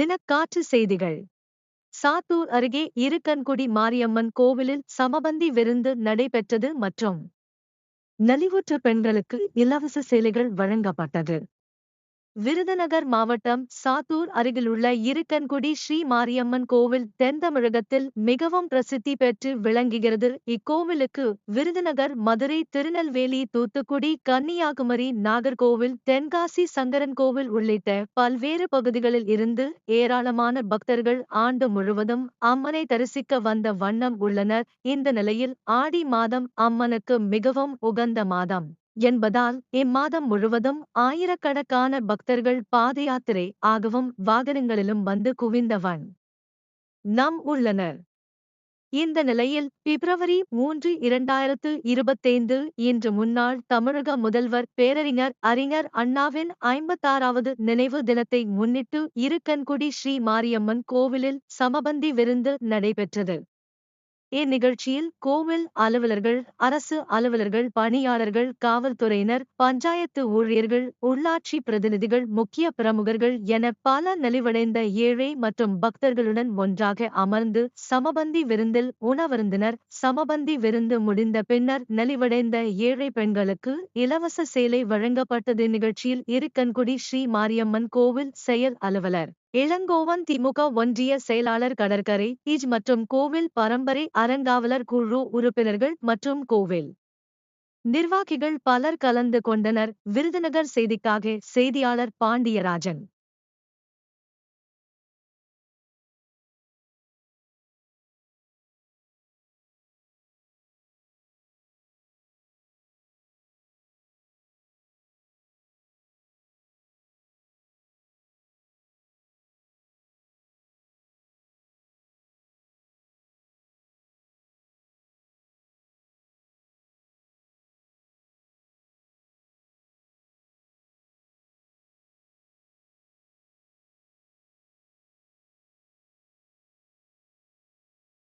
தினக்காற்று செய்திகள். சாத்தூர் அருகே இருக்கன்குடி மாரியம்மன் கோவிலில் சமபந்தி விருந்து நடைபெற்றது மற்றும் நலிவுற்ற பெண்களுக்கு இலவச சேலைகள் வழங்கப்பட்டது. விருதுநகர் மாவட்டம் சாத்தூர் அருகிலுள்ள இருக்கன்குடி ஸ்ரீ மாரியம்மன் கோவில் தென் தமிழகத்தில் மிகவும் பிரசித்தி பெற்று விளங்குகிறது. இக்கோவிலுக்கு விருதுநகர் மதுரை திருநெல்வேலி தூத்துக்குடி கன்னியாகுமரி நாகர்கோவில் தென்காசி சங்கரன் கோவில் உள்ளிட்ட பல்வேறு பகுதிகளில் இருந்து ஏராளமான பக்தர்கள் ஆண்டு முழுவதும் அம்மனை தரிசிக்க வந்த வண்ணம் உள்ளனர். இந்த நிலையில் ஆடி மாதம் அம்மனுக்கு மிகவும் உகந்த மாதம். என்பதால் இம்மாதம் முழுவதும் ஆயிரக்கணக்கான பக்தர்கள் பாத யாத்திரை ஆகவும் வாகனங்களிலும் வந்து குவிந்தவன். நம் உள்ளனர். இந்த நிலையில் பிப்ரவரி மூன்று இரண்டாயிரத்து இருபத்தைந்து இன்று முன்னாள் தமிழக முதல்வர் பேரறிஞர் அறிஞர் அண்ணாவின் ஐம்பத்தாறாவது நினைவு தினத்தை முன்னிட்டு இருக்கன்குடி ஸ்ரீ மாரியம்மன் கோவிலில் சமபந்தி விருந்து நடைபெற்றது. இந்நிகழ்ச்சியில் கோவில் அலுவலர்கள் அரசு அலுவலர்கள் பணியாளர்கள் காவல்துறையினர் பஞ்சாயத்து ஊழியர்கள் உள்ளாட்சி பிரதிநிதிகள் முக்கிய பிரமுகர்கள் என பல நலிவடைந்த ஏழை மற்றும் பக்தர்களுடன் ஒன்றாக அமர்ந்து சமபந்தி விருந்தில் உணவருந்தினர். சமபந்தி விருந்து முடிந்த பின்னர் நலிவடைந்த ஏழை பெண்களுக்கு இலவச சேலை வழங்கப்பட்டது. நிகழ்ச்சியில் இருக்கன்குடி ஸ்ரீ மாரியம்மன் கோவில் செயல் அலுவலர் இளங்கோவன் திமுக ஒன்றிய செயலாளர் கடற்கரை இஜ் மற்றும் கோவில் பரம்பரை அறங்காவலர் குழு உறுப்பினர்கள் மற்றும் கோவில் நிர்வாகிகள் பலர் கலந்து கொண்டனர். விருதுநகர் செய்திக்காக செய்தியாளர் பாண்டியராஜன்.